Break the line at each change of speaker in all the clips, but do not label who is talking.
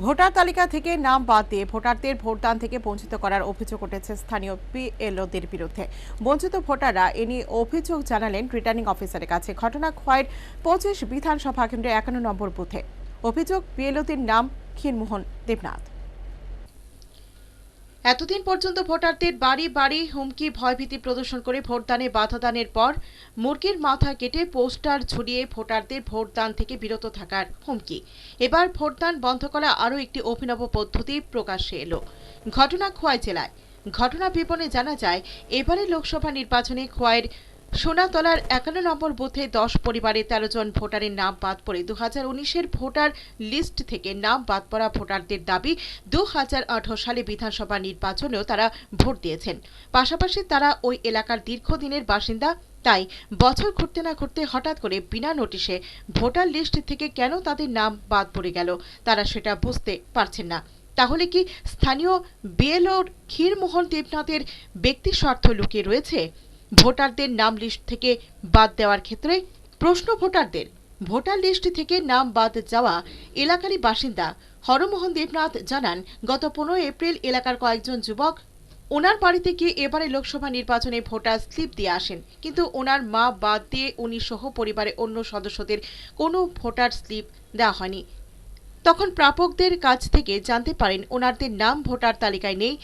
Voter তালিকা থেকে নাম বাদ দিয়ে ভোটারদের ভোটদান থেকে বঞ্চিত করার অভিযোগ উঠেছে স্থানীয় পিএলওদের বিরুদ্ধে। বঞ্চিত ভোটাররা এ নিয়ে অভিযোগ জানালেন রিটার্নিং অফিসারের কাছে। ঘটনা খোয়াইয়ের পঁচিশ বিধানসভা কেন্দ্রে একান্ন নম্বর বুথে। অভিযোগ, পিএলওদের নাম ক্ষীণমোহন দেবনাথ। এতদিন পর্যন্ত ভোটারদের বাড়ি বাড়ি হুমকি, ভয়ভীতি প্রদর্শন করে ভোটদানে বাধা দানের পর মুরগির মাথা কেটে পোস্টার ঝুলিয়ে ভোটারদের ভোটদান থেকে বিরত থাকার হুমকি। এবার ভোটদান বন্ধ করা আরও একটি অভিনব পদ্ধতি প্রকাশ্যে এলো। ঘটনা খোয়াই জেলায়। ঘটনা বিবরণে জানা যায় এবারে লোকসভা নির্বাচনে খোয়াইয়ের সোনাতলার একান্ন নম্বর বুথে দশ পরিবারে তেরো জন ভোটারের নাম বাদ পড়ে দু হাজার উনিশের ভোটার লিস্ট থেকে নাম বাদ পড়া ভোটারদের দাবি দু হাজার আঠারো সালে বিধানসভা নির্বাচনেও তারা ভোট দিয়েছেন। পাশাপাশি তারা ওই এলাকার দীর্ঘদিনের বাসিন্দা, তাই বছর ঘুরতে না ঘুরতে হঠাৎ করে বিনা নোটিশে ভোটার লিস্ট থেকে কেন তাদের নাম বাদ পড়ে গেল, তারা সেটা বুঝতে পারছেন না। তাহলে কি স্থানীয় বিএলওর ক্ষীরমোহন দেবনাথের ব্যক্তি স্বার্থ লুকিয়ে রয়েছে? ভোটারদের নাম লিস্ট থেকে বাদ দেওয়ার ক্ষেত্রে প্রশ্ন ভোটারদের। ভোটার লিস্ট থেকে নাম বাদ যাওয়া এলাকারই বাসিন্দা হরমোহন দেবনাথ জানান, গত পনেরো এপ্রিল এলাকার কয়েকজন যুবক ওনার বাড়িতে গিয়ে এবারে লোকসভা নির্বাচনে ভোটার স্লিপ দিয়ে আসেন। কিন্তু ওনার মা বাদ দিয়ে উনি সহ পরিবারের অন্য সদস্যদের কোনো ভোটার স্লিপ দেওয়া হয়নি। তখন প্রাপকদের কাছ থেকে জানতে পারেন ওনারদের নাম, ভোটার তালিকায় নেই।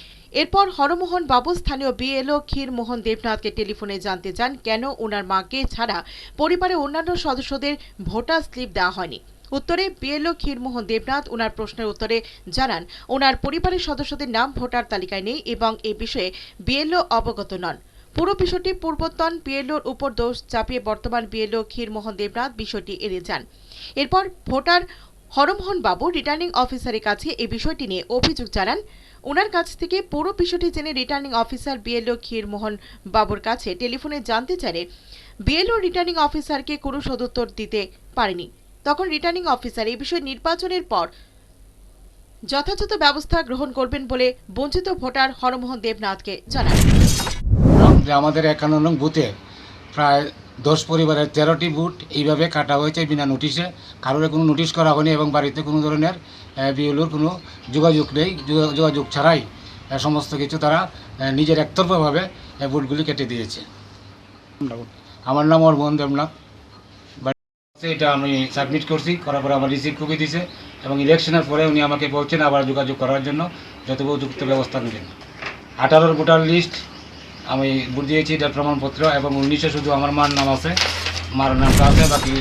এরপর হরমোহন বাবু, স্থানীয় বিএলও ক্ষীরমোহন দেবনাথকে টেলিফোনে জানতে চান কেন ওনার মাকে ছাড়া পরিবারের অন্যান্য সদস্যদের ভোটার স্লিপ দেওয়া হয়নি। উত্তরে, বিএলও ক্ষীরমোহন দেবনাথ ওনার প্রশ্নের উত্তরে জানান, ওনার পরিবারের সদস্যদের নাম, ভোটার তালিকায় নেই এবং এ বিষয়ে বিএলও অবগত নন। পুরো বিষয়টি পূর্বতন বিএলওর উপর দোষ চাপিয়ে বর্তমান বিএলও ক্ষীরমোহন দেবনাথ বিষয়টি এড়িয়ে যান। এরপর ভোটার হরমোহন বাবু রিটার্নিং অফিসারের কাছে এই বিষয়টি নিয়ে অভিযোগ জানান। ওনার কাছ থেকে পুরো বিষয়টি জেনে রিটার্নিং অফিসার বিএলও ক্ষীরমোহন বাবুর কাছে টেলিফোনে জানতে চাইলে বিএলও রিটার্নিং অফিসারকে কোনো সদুত্তর দিতে পারেনি। তখন রিটার্নিং অফিসার এই বিষয়ে নির্বাচনের পর যথাযথ ব্যবস্থা গ্রহণ করবেন বলে বঞ্চিত ভোটার হরমোহন দেবনাথকে জানান।
আমাদের একান্ন নং বুথে প্রায় দশ পরিবারের তেরোটি বুট এইভাবে কাটা হয়েছে বিনা নোটিশে। কারোর কোনো নোটিশ করা হয়নি এবং বাড়িতে কোনো ধরনের বিএলওর কোনো যোগাযোগ নেই যোগাযোগ ছাড়াই সমস্ত কিছু তারা নিজের একতরফাভাবে বুটগুলি কেটে দিয়েছে। আমার নাম অর্বন দেবনাথ। এটা আমি সাবমিট করছি, করার পরে আমার রিসিভ কপি দিছে এবং ইলেকশনের পরে উনি আমাকে বলছেন আবার যোগাযোগ করার জন্য যত উপযুক্ত ব্যবস্থা নেবেন। আঠারোর ভোটার লিস্ট আমি ভোট দিয়েছি প্রমাণপত্র এবং উনিশে শুধু আমার মার নাম আছে। মার নামটা আছে, বাকি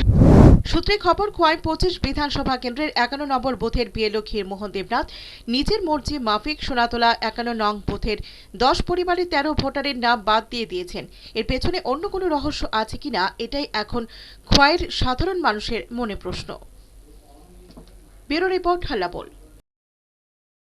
সূত্রে খবর খোয়াই পঁচিশ বিধানসভা কেন্দ্রের একান্ন নম্বর বুথের বিএলও ক্ষীরমোহন দেবনাথ, নিজের মর্জি মাফিক সোনাতলা একান্ন নং বুথের দশ পরিবারের তেরো ভোটারের নাম বাদ দিয়ে দিয়েছেন। এর পেছনে অন্য কোনো রহস্য আছে কিনা, এটাই এখন খোয়াইয়ের সাধারণ মানুষের মনে প্রশ্ন। Bureau report হাল্লাবোল